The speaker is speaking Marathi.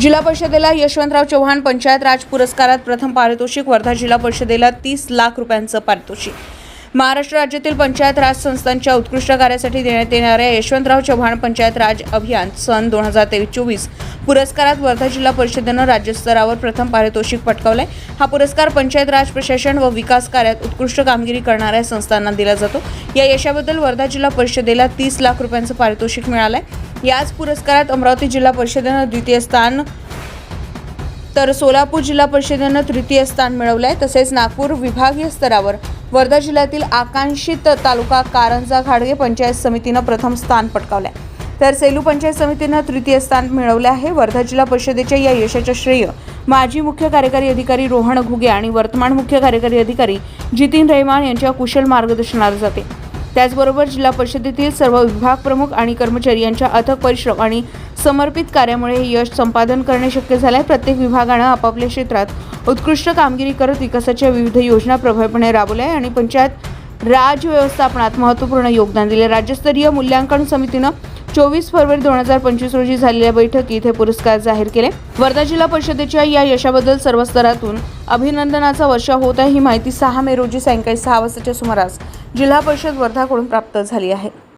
जिल्हा परिषदेला यशवंतराव चव्हाण पंचायत राज पुरस्कारात प्रथम पारितोषिक वर्धा जिल्हा परिषदेला तीस लाख रुपयांचं पारितोषिक. महाराष्ट्र राज्यातील पंचायत राज संस्थांच्या उत्कृष्ट कार्यासाठी देण्यात येणाऱ्या यशवंतराव चव्हाण पंचायत राज अभियान सन दोन हजार तेवीस चोवीस पुरस्कारात वर्धा जिल्हा परिषदेनं राज्यस्तरावर प्रथम पारितोषिक पटकावलंय. हा पुरस्कार पंचायत राज प्रशासन व विकास कार्यात उत्कृष्ट कामगिरी करणाऱ्या संस्थांना दिला जातो. या यशाबद्दल वर्धा जिल्हा परिषदेला तीस लाख रुपयांचं पारितोषिक मिळालंय. याच पुरस्कारात अमरावती जिल्हा परिषदेनं द्वितीय स्थान तर सोलापूर जिल्हा परिषदेनं तृतीय स्थान मिळवलं आहे तसेच नागपूर विभागीय स्तरावर वर्धा जिल्ह्यातील आकांक्षित तालुका कारंजा घाडगे पंचायत समितीनं प्रथम स्थान पटकावलं आहे तर सेलू पंचायत समितीनं तृतीय स्थान मिळवले आहे. वर्धा जिल्हा परिषदेच्या या यशाचं श्रेय माजी मुख्य कार्यकारी अधिकारी रोहन घुगे आणि वर्तमान मुख्य कार्यकारी अधिकारी जितीन रहिमान यांच्या कुशल मार्गदर्शनाला जाते. त्याचबरोबर जिल्हा परिषदेतील सर्व विभाग प्रमुख आणि कर्मचारी यांच्या अथक परिश्रम आणि समर्पित कार्यामुळे हे यश संपादन करणे शक्य झाले आहे प्रत्येक विभागानं आपापल्या क्षेत्रात उत्कृष्ट कामगिरी करत विकासाच्या विविध योजना प्रभावीपणे राबवल्या आहे आणि पंचायत राज व्यवस्थापनात महत्त्वपूर्ण योगदान दिले. राज्यस्तरीय मूल्यांकन समितीनं चोवीस फरवरी दोन हजार पंचवीस रोजी झालेल्या बैठकीत हे पुरस्कार जाहीर केले. वर्धा जिल्हा परिषदेच्या या यशाबद्दल सर्व स्तरातून अभिनंदनाचा वर्षा होत आहे. ही माहिती सहा मे रोजी सायंकाळी सहा वाजताच्या सुमारास जिल्हा परिषद वर्धाकडून प्राप्त झाली आहे.